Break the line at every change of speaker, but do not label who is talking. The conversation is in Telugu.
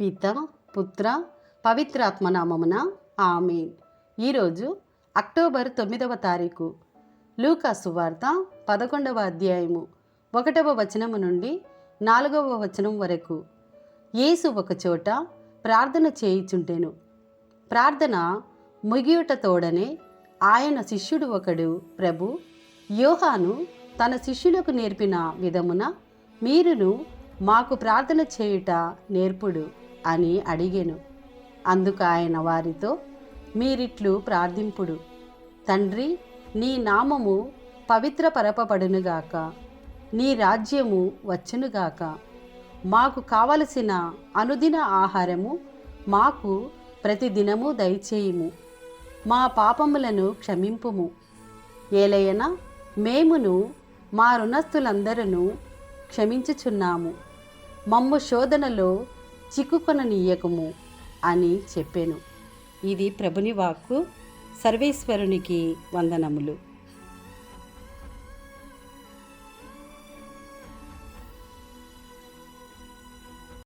పిత పుత్ర పవిత్రాత్మ నామమున ఆమె ఈరోజు అక్టోబర్ తొమ్మిదవ తారీఖు. లూకా సువార్త పదకొండవ అధ్యాయము ఒకటవ వచనము నుండి నాలుగవ వచనం వరకు. యేసు ఒకచోట ప్రార్థన చేయుచుంటెను ప్రార్థన ముగియుట తోడనే ఆయన శిష్యుడు ఒకడు ప్రభు యోహాను తన శిష్యులకు నేర్పిన విధమున మీరును మాకు ప్రార్థన చేయుట నేర్పుడు. అని అడిగెను. అందుకు ఆయన వారితో మీరిట్లు ప్రార్థింపుడు. తండ్రి నీ నామము పవిత్రపరపబడునుగాక. నీ రాజ్యము వచ్చునుగాక. మాకు కావలసిన అనుదిన ఆహారము మాకు ప్రతిదినము దయచేయుము. మా పాపములను క్షమింపుము. ఏలయన మేమును మా రుణస్థులందరూ క్షమించుచున్నాము. మమ్ము శోధనలో చిక్కుకొననీయకము అని చెప్పాను. ఇది ప్రభుని వాక్కు. సర్వేశ్వరునికి వందనములు.